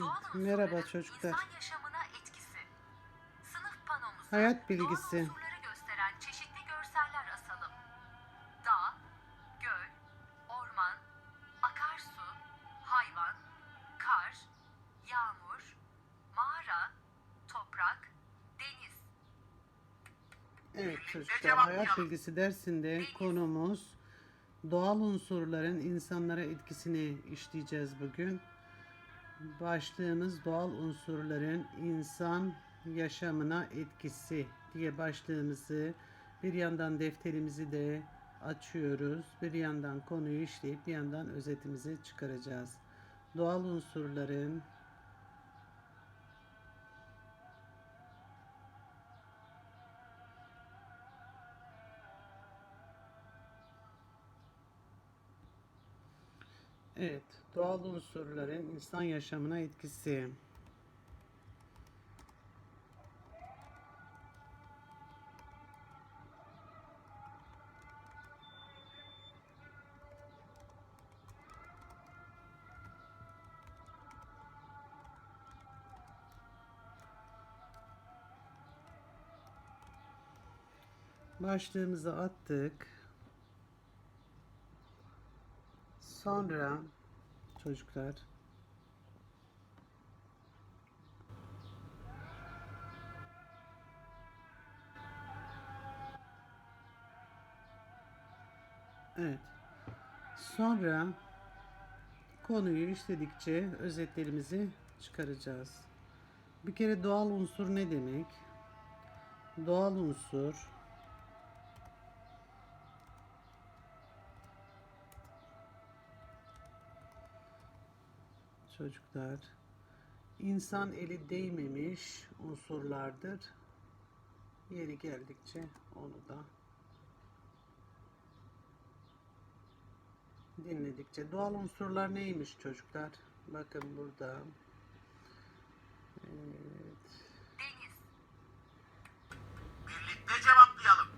Doğal Merhaba çocuklar. İnsan yaşamına etkisi. Sınıf panomuza Hayat bilgisi. doğal unsurları gösteren çeşitli görseller asalım. Dağ, göl, orman, akarsu, hayvan, kar, yağmur, mağara, toprak, deniz. Evet çocuklar hayat bilgisi dersinde konumuz doğal unsurların insanlara etkisini işleyeceğiz bugün. Başlığımız doğal unsurların insan yaşamına etkisi diye başlığımızı bir yandan defterimizi de açıyoruz. Bir yandan konuyu işleyip bir yandan özetimizi çıkaracağız. Doğal unsurların Evet, doğal unsurların insan yaşamına etkisi. Başlığımızı attık. Sonra çocuklar Evet. Sonra konuyu işledikçe özetlerimizi çıkaracağız. Bir kere doğal unsur ne demek? Doğal unsur çocuklar insan eli değmemiş unsurlardır. Yeri geldikçe onu da dinledikçe. Doğal unsurlar neymiş çocuklar? Bakın burada. Evet. Deniz, Birlikte cevaplayalım.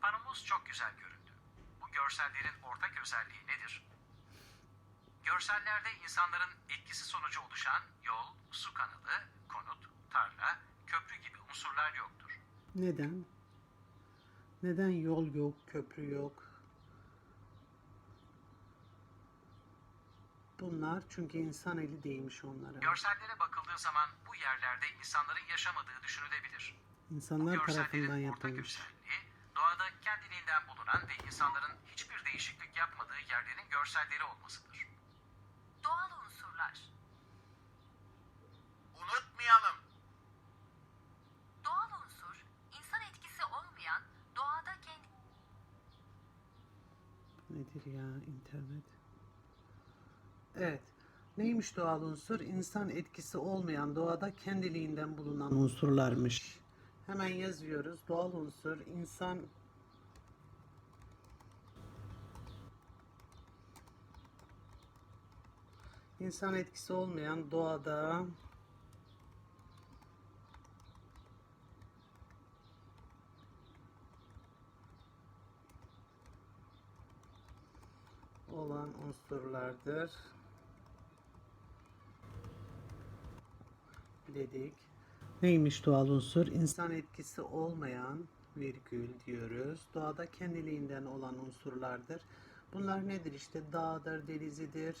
Panomuz çok güzel göründü. Bu görsellerin ortak özelliği nedir? Görsellerde insanların etkisi sonucu oluşan yol, su kanalı, konut, tarla, köprü gibi unsurlar yoktur. Neden? Neden yol yok, köprü yok? Bunlar çünkü insan eli değmiş onlara. Görsellere bakıldığı zaman bu yerlerde insanların yaşamadığı düşünülebilir. Bu İnsanlar tarafından görsellerin ortak yapılmış. doğada kendiliğinden bulunan ve insanların hiçbir değişiklik yapmadığı yerlerin görselleri olmasıdır. Doğal unsurlar. Unutmayalım. Doğal unsur, insan etkisi olmayan, doğada kendi Nedir ya internet? Evet. Neymiş doğal unsur? İnsan etkisi olmayan doğada kendiliğinden bulunan unsurlarmış. Hemen yazıyoruz. Doğal unsur insan insan etkisi olmayan doğada olan unsurlardır dedik. Neymiş doğal unsur? İnsan etkisi olmayan virgül diyoruz. Doğada kendiliğinden olan unsurlardır. Bunlar nedir işte? Dağdır, denizidir.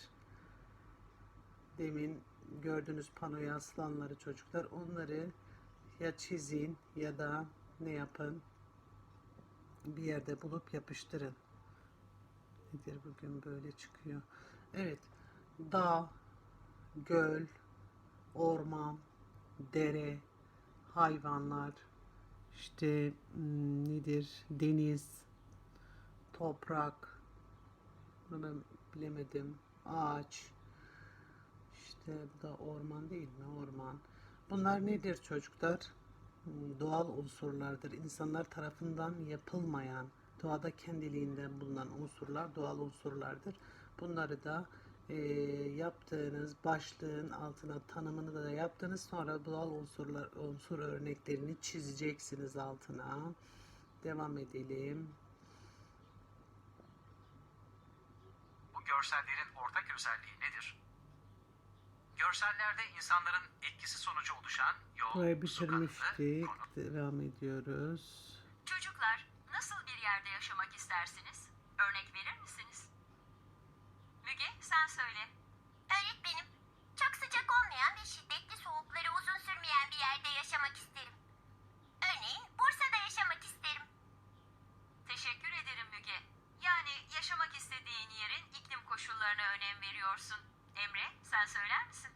Demin gördüğünüz panoya asılanları çocuklar onları ya çizin ya da ne yapın? Bir yerde bulup yapıştırın. Nedir bugün böyle çıkıyor. Evet. Dağ, göl, orman, dere, hayvanlar, işte hmm, nedir? Deniz, toprak, bunu ben bilemedim. Ağaç, işte bu da orman değil mi? Orman. Bunlar nedir çocuklar? Hmm, Doğal unsurlardır. İnsanlar tarafından yapılmayan, doğada kendiliğinden bulunan unsurlar doğal unsurlardır. Bunları da eee, yaptığınız başlığın altına tanımını da yaptınız. Sonra doğal unsurlar unsur örneklerini çizeceksiniz altına. Devam edelim. Bu görsellerin ortak özelliği nedir? Görsellerde insanların etkisi sonucu oluşan yol, Burayı bitirmiştik. Devam ediyoruz. Çocuklar nasıl bir yerde yaşamak istersiniz? Örnek verir misiniz? Müge sen söyle. Öğretmenim, çok sıcak olmayan ve şiddetli soğukları uzun sürmeyen bir yerde yaşamak isterim. Örneğin Bursa'da yaşamak isterim. Teşekkür ederim Müge. Yani yaşamak istediğin yerin iklim koşullarına önem veriyorsun. Emre sen söyler misin?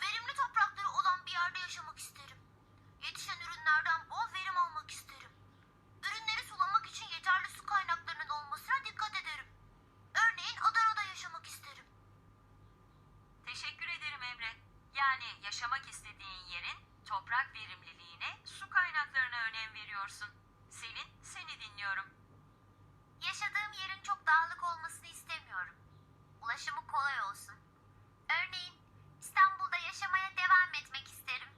Verimli toprakları olan bir yerde yaşamak isterim. Yetişen ürünlerden bol verim almak isterim. Ürünleri sulamak için yeterli su kaynaklarının olmasına dikkat ederim. Örneğin Adana'da yaşamak isterim. Teşekkür ederim Emre. Yani yaşamak istediğin yerin toprak verimliliğine, su kaynaklarına önem veriyorsun. Selin seni dinliyorum. Yaşadığım yerin çok dağlık olmasını istemiyorum. Ulaşımı kolay olsun. Örneğin İstanbul'da yaşamaya devam etmek isterim.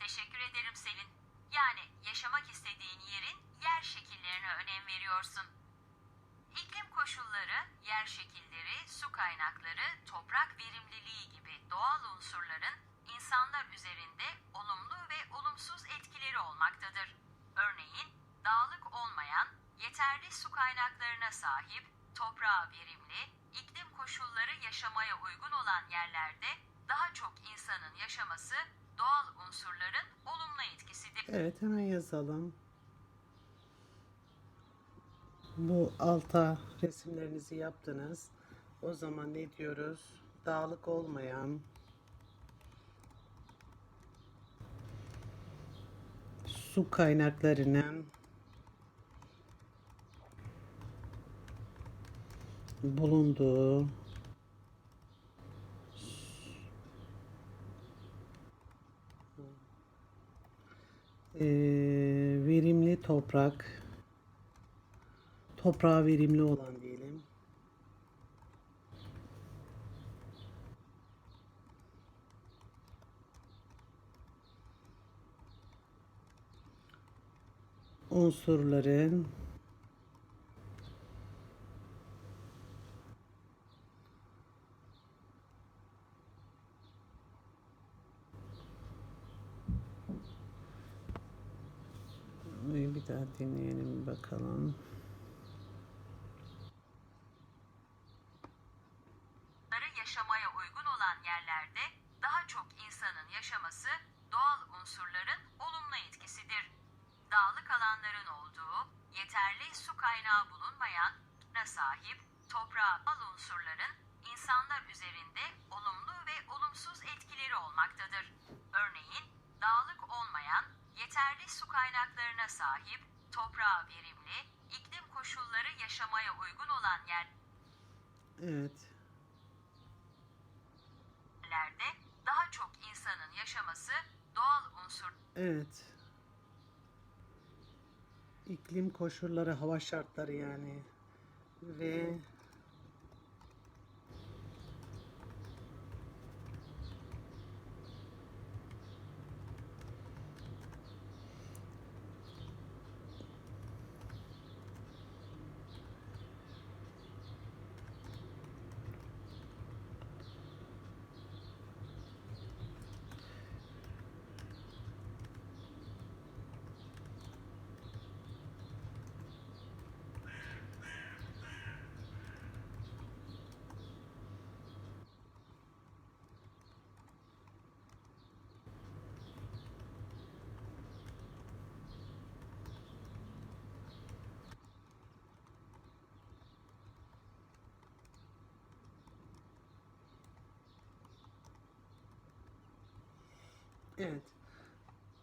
Teşekkür ederim Selin. Yani yaşamak istediğin yerin yer şekillerine önem veriyorsun. İklim koşulları, yer şekilleri, su kaynakları, toprak verimliliği gibi doğal unsurların insanlar üzerinde olumlu ve olumsuz etkileri olmaktadır. Örneğin dağlık olmayan, yeterli su kaynaklarına sahip, toprağa verimli, iklim koşulları yaşamaya uygun olan yerlerde daha çok insanın yaşaması doğal unsurların olumlu etkisidir. Evet hemen yazalım. Bu alta resimlerinizi yaptınız. O zaman ne diyoruz? Dağlık olmayan su kaynaklarının bulunduğu Eee, verimli toprak toprağa verimli olan diyelim. unsurların Burayı bir daha dinleyelim bakalım. Yaşamaya uygun olan yerlerde daha çok insanın yaşaması doğal unsurların olumlu etkisidir. Dağlık alanların olduğu, yeterli su kaynağı bulunmayan, na sahip toprağa al unsurların insanlar üzerinde olumlu ve olumsuz etkileri olmaktadır. Örneğin dağlık olmayan, yeterli su kaynaklarına sahip, toprağa verimli, iklim koşulları yaşamaya uygun olan yer Evet. yerlerde daha çok insanın yaşaması doğal unsur Evet. İklim koşulları, hava şartları yani ve Evet.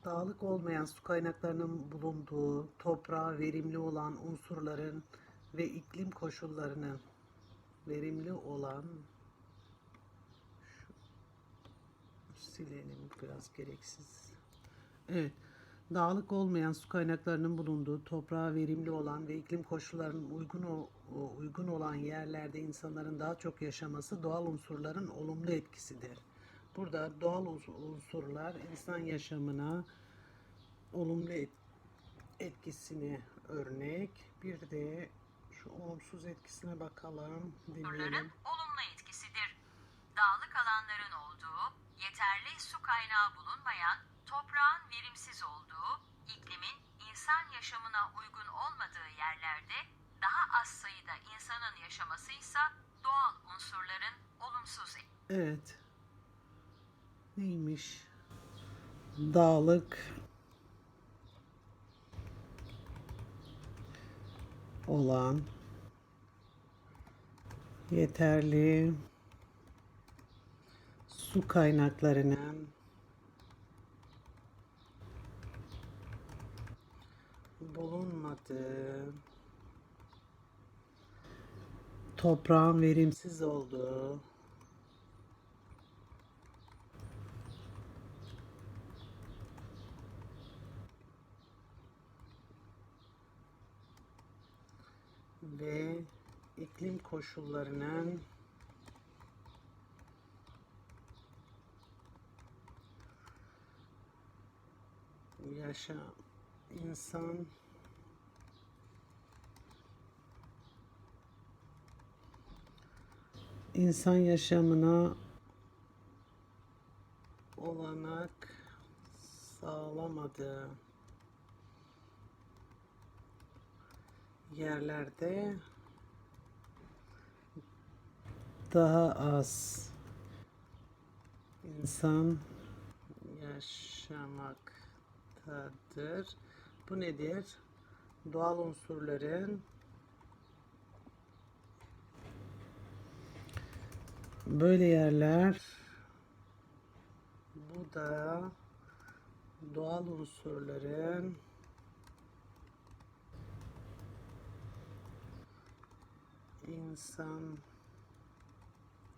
Dağlık olmayan su kaynaklarının bulunduğu, toprağa verimli olan unsurların ve iklim koşullarının verimli olan şu silelim biraz gereksiz. Evet. Dağlık olmayan su kaynaklarının bulunduğu, toprağa verimli olan ve iklim koşullarının uygun uygun olan yerlerde insanların daha çok yaşaması doğal unsurların olumlu etkisidir. Burada doğal uns- unsurlar insan yaşamına olumlu et- etkisini örnek. Bir de şu olumsuz etkisine bakalım, dinleyelim. olumlu etkisidir. dağlık alanların olduğu, yeterli su kaynağı bulunmayan, toprağın verimsiz olduğu, iklimin insan yaşamına uygun olmadığı yerlerde daha az sayıda insanın yaşaması ise doğal unsurların olumsuz Evet. Neymiş? Dağlık. Olan. Yeterli. Su kaynaklarının. Bulunmadığı toprağın verimsiz olduğu ve iklim koşullarının yaşa insan insan yaşamına olanak sağlamadığı yerlerde daha az insan yaşamaktadır. Bu nedir? Doğal unsurların böyle yerler bu da doğal unsurların insan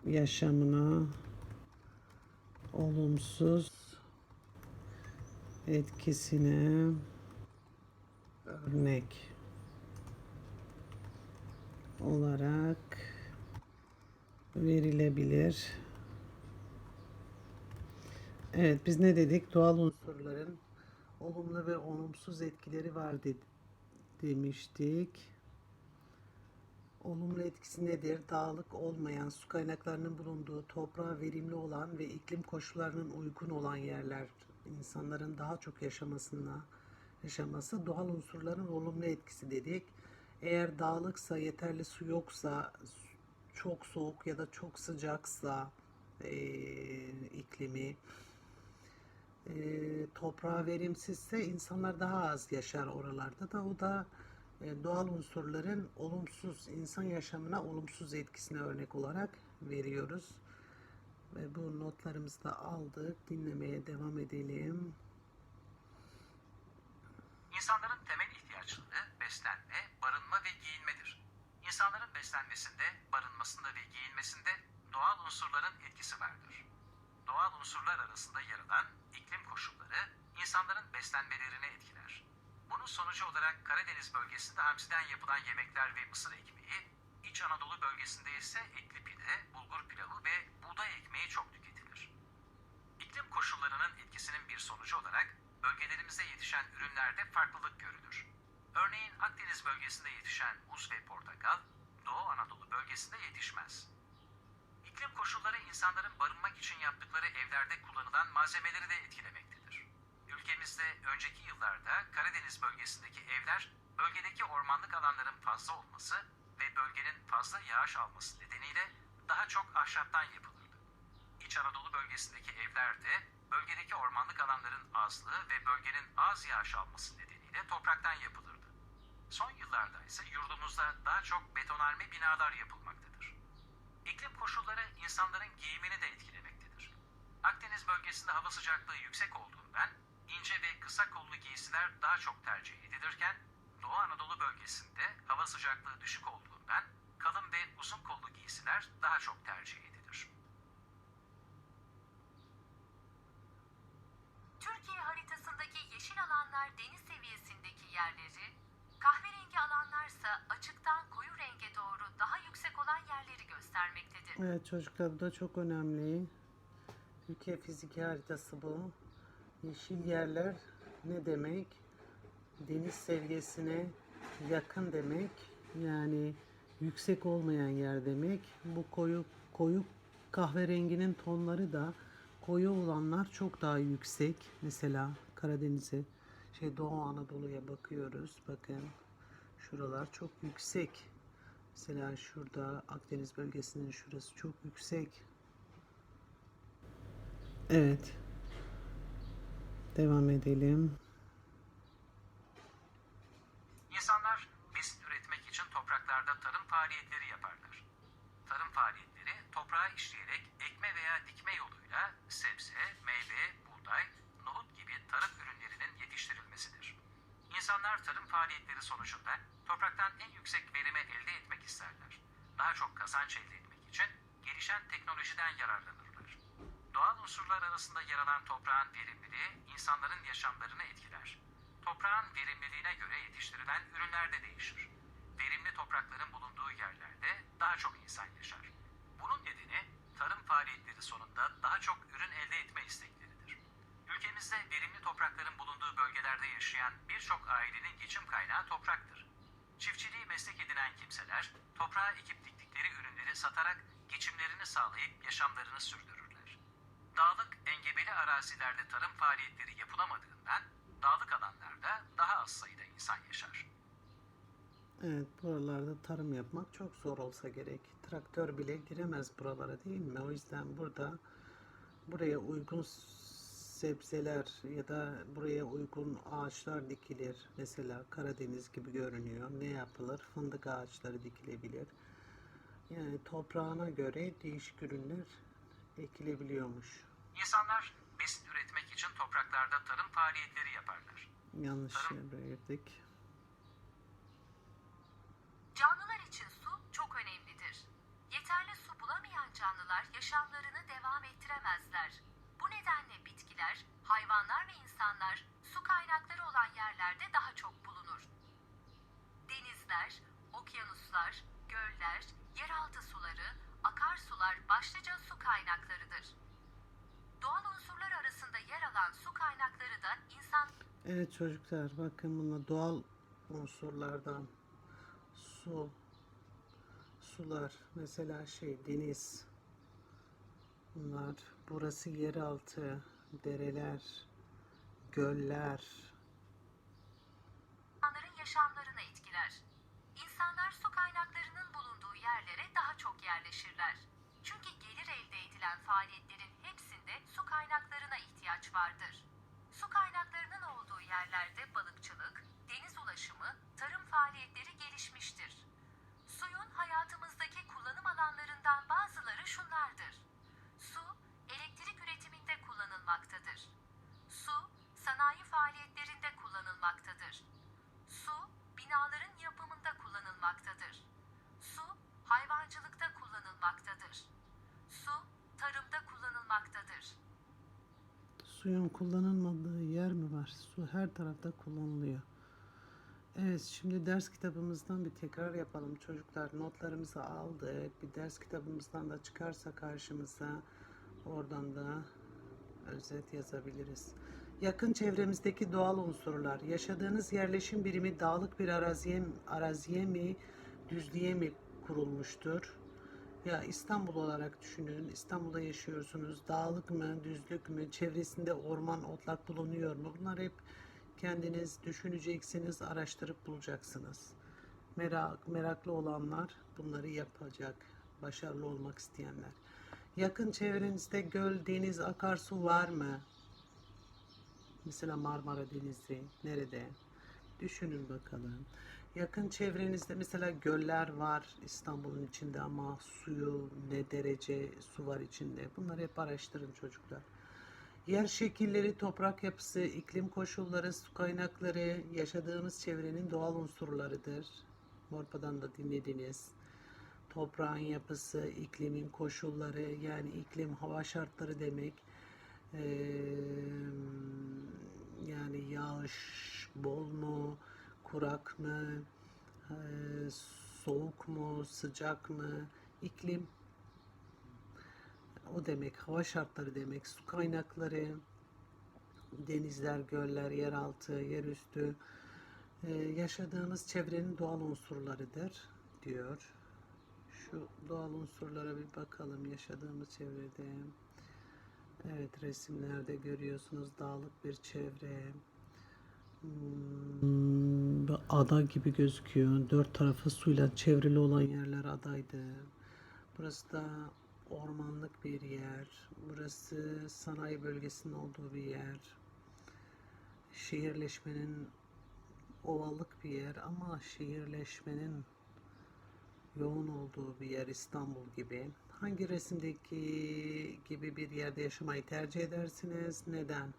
yaşamına olumsuz etkisine örnek olarak verilebilir. Evet biz ne dedik? Doğal unsurların olumlu ve olumsuz etkileri var de- demiştik. Olumlu etkisi nedir? Dağlık olmayan, su kaynaklarının bulunduğu, toprağa verimli olan ve iklim koşullarının uygun olan yerler, insanların daha çok yaşamasına yaşaması doğal unsurların olumlu etkisi dedik. Eğer dağlıksa, yeterli su yoksa, çok soğuk ya da çok sıcaksa eee, iklimi, eee toprağa verimsizse insanlar daha az yaşar oralarda da o da e, doğal unsurların olumsuz insan yaşamına olumsuz etkisine örnek olarak veriyoruz. Ve bu notlarımızı da aldık. Dinlemeye devam edelim. İnsanların temel ihtiyaçları beslenme, barınma ve giyinmedir. İnsanların beslenmesinde, barınmasında ve giyinmesinde doğal unsurların etkisi vardır. Doğal unsurlar arasında yer alan iklim koşulları insanların beslenmelerini etkiler. Bunun sonucu olarak Karadeniz bölgesinde hamsiden yapılan yemekler ve mısır ekmeği, İç Anadolu bölgesinde ise etli pide, bulgur pilavı ve buğday ekmeği çok tüketilir. İklim koşullarının etkisinin bir sonucu olarak bölgelerimizde yetişen ürünlerde farklılık görülür. Örneğin Akdeniz bölgesinde yetişen muz ve portakal, Doğu Anadolu bölgesinde yetişmez. İklim koşulları insanların barınmak için yaptıkları evlerde kullanılan malzemeleri de etkilemektedir. Ülkemizde önceki yıllarda Karadeniz bölgesindeki evler bölgedeki ormanlık alanların fazla olması ve bölgenin fazla yağış alması nedeniyle daha çok ahşaptan yapılırdı. İç Anadolu bölgesindeki evlerde bölgedeki ormanlık alanların azlığı ve bölgenin az yağış alması nedeniyle topraktan yapılırdı. Son yıllarda ise yurdumuzda daha çok betonarme binalar yapılmaktadır. İklim koşulları insanların giyimini de etkilemektedir. Akdeniz bölgesinde hava sıcaklığı yüksek olduğundan ince ve kısa kollu giysiler daha çok tercih edilirken Doğu Anadolu bölgesinde hava sıcaklığı düşük olduğundan kalın ve uzun kollu giysiler daha çok tercih edilir. Türkiye haritasındaki yeşil alanlar deniz seviyesindeki yerleri, kahverengi alanlarsa açıktan koyu renge doğru daha yüksek olan yerleri göstermektedir. Evet çocuklar bu da çok önemli. Türkiye fiziki haritası bu. Yeşil yerler ne demek? Deniz seviyesine yakın demek. Yani yüksek olmayan yer demek. Bu koyu koyu kahverenginin tonları da koyu olanlar çok daha yüksek. Mesela Karadeniz'e, şey Doğu Anadolu'ya bakıyoruz. Bakın şuralar çok yüksek. Mesela şurada Akdeniz bölgesinin şurası çok yüksek. Evet. Devam edelim. İnsanlar besin üretmek için topraklarda tarım faaliyetleri yaparlar. Tarım faaliyetleri toprağı işleyerek ekme veya dikme yoluyla sebze, meyve, buğday, nohut gibi tarım ürünlerinin yetiştirilmesidir. İnsanlar tarım faaliyetleri sonucunda topraktan en yüksek verimi elde etmek isterler. Daha çok kazanç elde etmek için gelişen teknolojiden yararlanırlar. Doğal unsurlar arasında yer alan toprağın verimliliği insanların yaşamlarını etkiler. Toprağın verimliliğine göre yetiştirilen ürünler de değişir. Verimli toprakların bulunduğu yerlerde daha çok insan yaşar. Bunun nedeni tarım faaliyetleri sonunda daha çok ürün elde etme istekleridir. Ülkemizde verimli toprakların bulunduğu bölgelerde yaşayan birçok ailenin geçim kaynağı topraktır. Çiftçiliği meslek edinen kimseler toprağa ekip diktikleri ürünleri satarak geçimlerini sağlayıp yaşamlarını sürdürürler. Dağlık, engebeli arazilerde tarım faaliyetleri yapılamadığından dağlık alanlarda daha az sayıda insan yaşar. Evet, buralarda tarım yapmak çok zor olsa gerek. Traktör bile giremez buralara değil mi? O yüzden burada buraya uygun sebzeler ya da buraya uygun ağaçlar dikilir. Mesela Karadeniz gibi görünüyor. Ne yapılır? Fındık ağaçları dikilebilir. Yani toprağına göre değişik ürünler ekilebiliyormuş. İnsanlar besin üretmek için topraklarda tarım faaliyetleri yaparlar. Yanlış yere girdik. Canlılar için su çok önemlidir. Yeterli su bulamayan canlılar yaşamlarını devam ettiremezler. Bu nedenle bitkiler, hayvanlar ve insanlar su kaynakları olan yerlerde daha çok bulunur. Denizler, okyanuslar, göller, yeraltı suları, akarsular başlıca su kaynaklarıdır. Doğal unsurlar arasında yer alan su kaynakları da insan Evet çocuklar bakın bunlar doğal unsurlardan su sular mesela şey deniz bunlar burası yeraltı dereler göller insanların yaşamlarını etkiler. İnsanlar su kaynaklarının bulunduğu yerlere daha çok yerleşirler. Çünkü gelir elde edilen faaliyetlerin hepsinde su kaynaklarına ihtiyaç vardır. Su kaynaklarının olduğu yerlerde balıkçılık, deniz ulaşımı, tarım faaliyetleri gelişmiştir. Suyun hayatımızdaki kullanım alanlarından bazıları şunlardır. Su, elektrik üretiminde kullanılmaktadır. Su, sanayi faaliyetlerinde kullanılmaktadır. Su, binaların yapımında kullanılmaktadır. Su, hayvancılıkta kullanılmaktadır. Su, tarımda kullanılmaktadır. Suyun kullanılmadığı yer mi var su her tarafta kullanılıyor Evet şimdi ders kitabımızdan bir tekrar yapalım çocuklar notlarımızı aldık bir ders kitabımızdan da çıkarsa karşımıza oradan da özet yazabiliriz. Yakın çevremizdeki doğal unsurlar, yaşadığınız yerleşim birimi dağlık bir araziye, araziye mi, düzlüğe mi kurulmuştur? Ya İstanbul olarak düşünün. İstanbul'da yaşıyorsunuz. Dağlık mı, düzlük mü, çevresinde orman, otlak bulunuyor mu? Bunlar hep kendiniz düşüneceksiniz, araştırıp bulacaksınız. Merak, meraklı olanlar bunları yapacak. Başarılı olmak isteyenler. Yakın çevrenizde göl, deniz, akarsu var mı? Mesela Marmara Denizi nerede? Düşünün bakalım. Yakın çevrenizde mesela göller var İstanbul'un içinde ama suyu ne derece su var içinde? Bunları hep araştırın çocuklar. Yer şekilleri, toprak yapısı, iklim koşulları, su kaynakları, yaşadığımız çevrenin doğal unsurlarıdır. Morpa'dan da dinlediniz. Toprağın yapısı, iklimin koşulları, yani iklim hava şartları demek. Ee, yani yağış bol mu, kurak mı, ee, soğuk mu, sıcak mı, iklim o demek, hava şartları demek, su kaynakları, denizler, göller, yeraltı, yerüstü, ee, yaşadığımız çevrenin doğal unsurlarıdır diyor. Şu şu doğal unsurlara bir bakalım yaşadığımız çevrede. Evet resimlerde görüyorsunuz dağlık bir çevre. Hmm, ada gibi gözüküyor. Dört tarafı suyla çevrili olan yerler adaydı. Burası da ormanlık bir yer. Burası sanayi bölgesinin olduğu bir yer. Şehirleşmenin ovalık bir yer ama şehirleşmenin yoğun olduğu bir yer İstanbul gibi. Hangi resimdeki gibi bir yerde yaşamayı tercih edersiniz? Neden?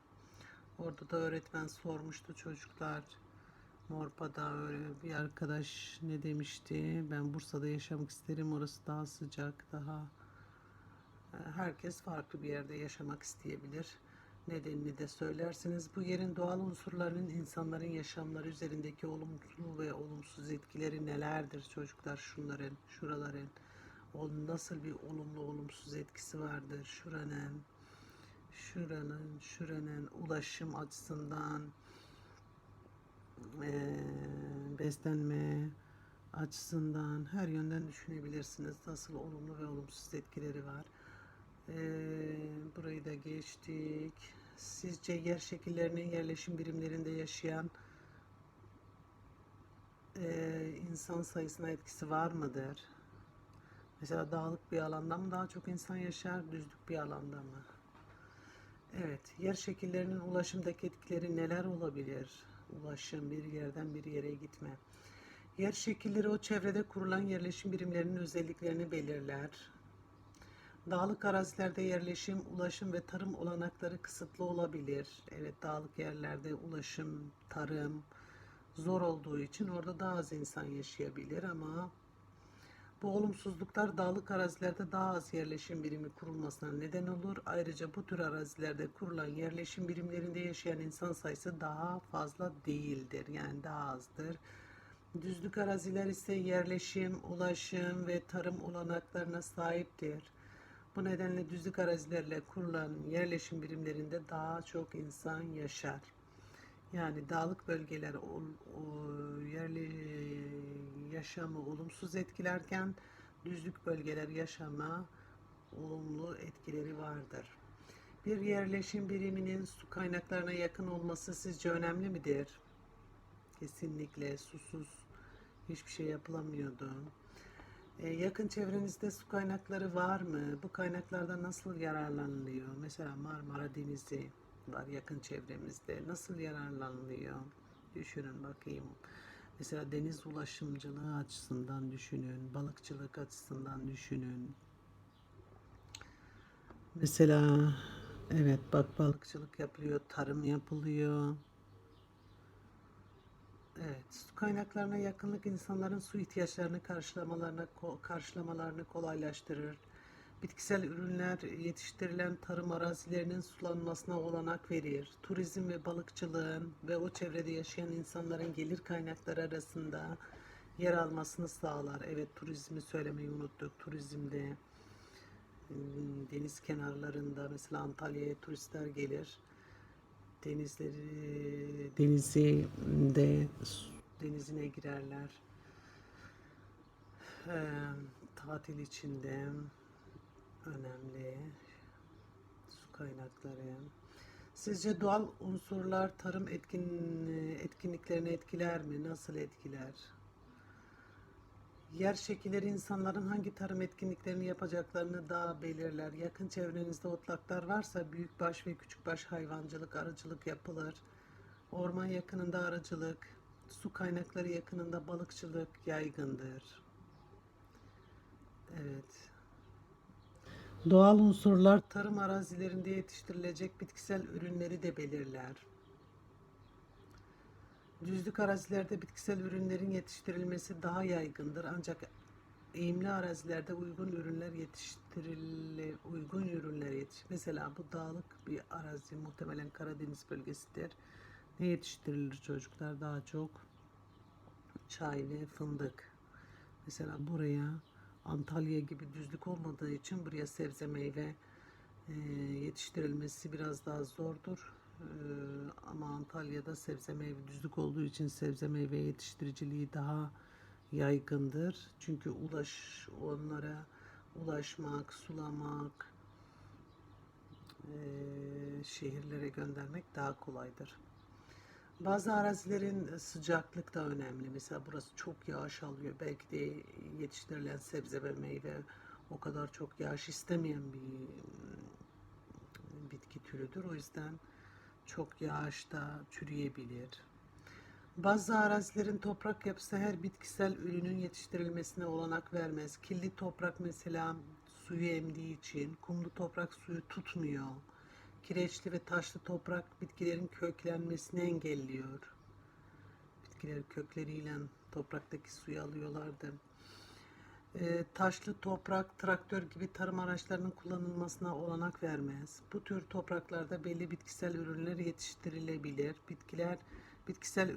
Orada da öğretmen sormuştu çocuklar. Morpa'da öyle bir arkadaş ne demişti? Ben Bursa'da yaşamak isterim. Orası daha sıcak, daha e, herkes farklı bir yerde yaşamak isteyebilir. Nedenini de söylersiniz. Bu yerin doğal unsurlarının insanların yaşamları üzerindeki olumlu ve olumsuz etkileri nelerdir çocuklar? Şunların, şuraların o nasıl bir olumlu olumsuz etkisi vardır? Şuranın, şuranın, şuranın ulaşım açısından eee, beslenme açısından her yönden düşünebilirsiniz. Nasıl olumlu ve olumsuz etkileri var. Eee, burayı da geçtik. Sizce yer şekillerinin yerleşim birimlerinde yaşayan eee, insan sayısına etkisi var mıdır? Mesela dağlık bir alanda mı daha çok insan yaşar, düzlük bir alanda mı? Evet, yer şekillerinin ulaşımdaki etkileri neler olabilir? Ulaşım, bir yerden bir yere gitme. Yer şekilleri o çevrede kurulan yerleşim birimlerinin özelliklerini belirler. Dağlık arazilerde yerleşim, ulaşım ve tarım olanakları kısıtlı olabilir. Evet, dağlık yerlerde ulaşım, tarım zor olduğu için orada daha az insan yaşayabilir ama bu olumsuzluklar dağlık arazilerde daha az yerleşim birimi kurulmasına neden olur. Ayrıca bu tür arazilerde kurulan yerleşim birimlerinde yaşayan insan sayısı daha fazla değildir. Yani daha azdır. Düzlük araziler ise yerleşim, ulaşım ve tarım olanaklarına sahiptir. Bu nedenle düzlük arazilerle kurulan yerleşim birimlerinde daha çok insan yaşar. Yani dağlık bölgeler ol, o, yerli yaşamı olumsuz etkilerken düzlük bölgeler yaşama olumlu etkileri vardır. Bir yerleşim biriminin su kaynaklarına yakın olması sizce önemli midir? Kesinlikle susuz hiçbir şey yapılamıyordu. Ee, yakın çevrenizde su kaynakları var mı? Bu kaynaklardan nasıl yararlanılıyor? Mesela Marmara Denizi var yakın çevremizde. Nasıl yararlanılıyor? Düşünün bakayım. Mesela deniz ulaşımcılığı açısından düşünün, balıkçılık açısından düşünün. Mesela evet bak balıkçılık yapılıyor, tarım yapılıyor. Evet, su kaynaklarına yakınlık insanların su ihtiyaçlarını karşılamalarına karşılamalarını kolaylaştırır. Bitkisel ürünler yetiştirilen tarım arazilerinin sulanmasına olanak verir. Turizm ve balıkçılığın ve o çevrede yaşayan insanların gelir kaynakları arasında yer almasını sağlar. Evet, turizmi söylemeyi unuttuk. Turizmde hmm, deniz kenarlarında mesela Antalya'ya turistler gelir denizleri denizi de denizine girerler. Eee, tatil içinde önemli su kaynakları. Sizce doğal unsurlar tarım etkin etkinliklerini etkiler mi? Nasıl etkiler? Yer şekilleri insanların hangi tarım etkinliklerini yapacaklarını daha belirler. Yakın çevrenizde otlaklar varsa büyükbaş ve küçükbaş hayvancılık, arıcılık yapılır. Orman yakınında arıcılık, su kaynakları yakınında balıkçılık yaygındır. Evet. Doğal unsurlar tarım arazilerinde yetiştirilecek bitkisel ürünleri de belirler. Düzlük arazilerde bitkisel ürünlerin yetiştirilmesi daha yaygındır ancak eğimli arazilerde uygun ürünler yetiştirile uygun ürünler yetiş. Mesela bu dağlık bir arazi muhtemelen Karadeniz bölgesidir. Ne yetiştirilir çocuklar daha çok? Çay ve fındık. Mesela buraya Antalya gibi düzlük olmadığı için buraya sebze meyve e, yetiştirilmesi biraz daha zordur. E, ama Antalya'da sebze meyve düzlük olduğu için sebze meyve yetiştiriciliği daha yaygındır. Çünkü ulaş onlara ulaşmak, sulamak, eee, şehirlere göndermek daha kolaydır. Bazı arazilerin sıcaklık da önemli. Mesela burası çok yağış alıyor. Belki de yetiştirilen sebze ve meyve o kadar çok yağış istemeyen bir mm, bitki türüdür. O yüzden çok yağışta çürüyebilir. Bazı arazilerin toprak yapısı her bitkisel ürünün yetiştirilmesine olanak vermez. Kirli toprak mesela suyu emdiği için kumlu toprak suyu tutmuyor. Kireçli ve taşlı toprak bitkilerin köklenmesini engelliyor. Bitkiler kökleriyle topraktaki suyu alıyorlardı. Ee, taşlı toprak traktör gibi tarım araçlarının kullanılmasına olanak vermez. Bu tür topraklarda belli bitkisel ürünler yetiştirilebilir. Bitkiler bitkisel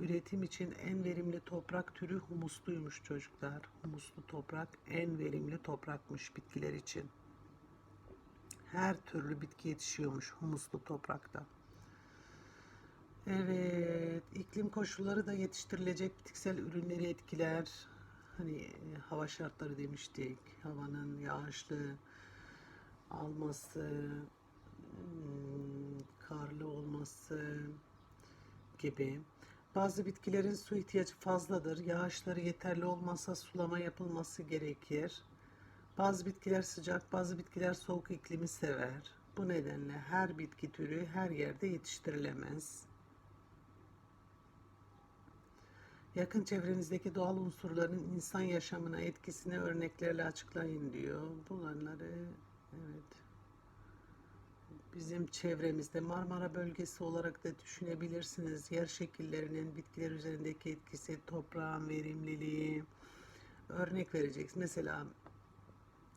üretim için en verimli toprak türü humusluymuş çocuklar. Humuslu toprak en verimli toprakmış bitkiler için. Her türlü bitki yetişiyormuş humuslu toprakta. Evet, iklim koşulları da yetiştirilecek bitkisel ürünleri etkiler. Hani e, hava şartları demiştik. Havanın yağışlı alması, hmm, karlı olması gibi. Bazı bitkilerin su ihtiyacı fazladır. Yağışları yeterli olmazsa sulama yapılması gerekir. Bazı bitkiler sıcak, bazı bitkiler soğuk iklimi sever. Bu nedenle her bitki türü her yerde yetiştirilemez. Yakın çevrenizdeki doğal unsurların insan yaşamına etkisini örneklerle açıklayın diyor. Bunları evet bizim çevremizde Marmara bölgesi olarak da düşünebilirsiniz. Yer şekillerinin bitkiler üzerindeki etkisi, toprağın verimliliği örnek vereceksiniz. Mesela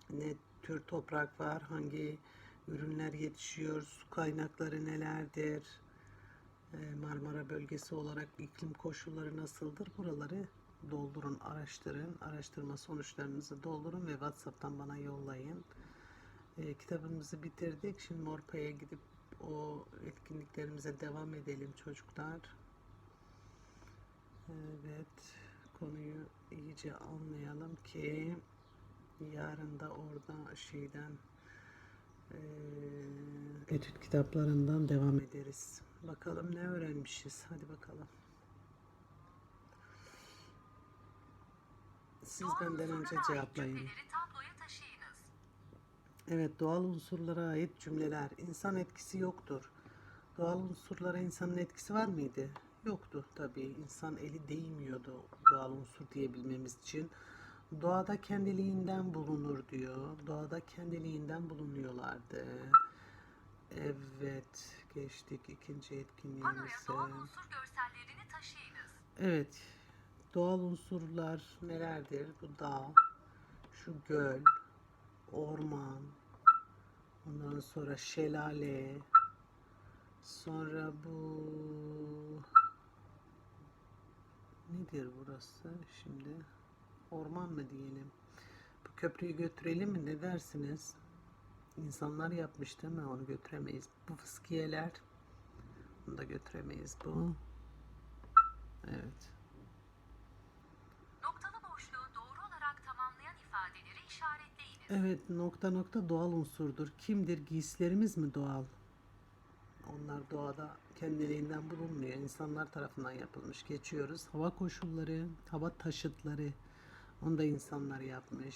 ne tür toprak var, hangi ürünler yetişiyor, su kaynakları nelerdir, Ee, Marmara bölgesi olarak iklim koşulları nasıldır? Buraları doldurun, araştırın. Araştırma sonuçlarınızı doldurun ve WhatsApp'tan bana yollayın. Ee, kitabımızı bitirdik. Şimdi Morpa'ya gidip o etkinliklerimize devam edelim çocuklar. Evet, konuyu iyice anlayalım ki yarın da orada şeyden eee etüt kitaplarından devam ederiz. Bakalım ne öğrenmişiz. Hadi bakalım. Siz Doğal benden önce cevaplayın. Evet, doğal unsurlara ait cümleler. İnsan etkisi yoktur. Doğal unsurlara insanın etkisi var mıydı? Yoktu tabii. İnsan eli değmiyordu doğal unsur diyebilmemiz için. Doğada kendiliğinden bulunur diyor. Doğada kendiliğinden bulunuyorlardı. Evet, geçtik ikinci etkinliğimize. doğal unsur görsellerini taşıyınız. Evet. Doğal unsurlar nelerdir? Bu dağ, şu göl, orman, ondan sonra şelale, sonra bu nedir burası şimdi? Orman mı diyelim? Bu köprüyü götürelim mi? Ne dersiniz? İnsanlar yapmış değil mi? Onu götüremeyiz. Bu fıskiyeler onu da götüremeyiz. Bu evet. Noktalı boşluğu doğru olarak tamamlayan ifadeleri işaretleyiniz. Evet nokta nokta doğal unsurdur. Kimdir? Giysilerimiz mi doğal? Onlar doğada kendiliğinden bulunmuyor. İnsanlar tarafından yapılmış. Geçiyoruz. Hava koşulları, hava taşıtları. Onu da insanlar yapmış.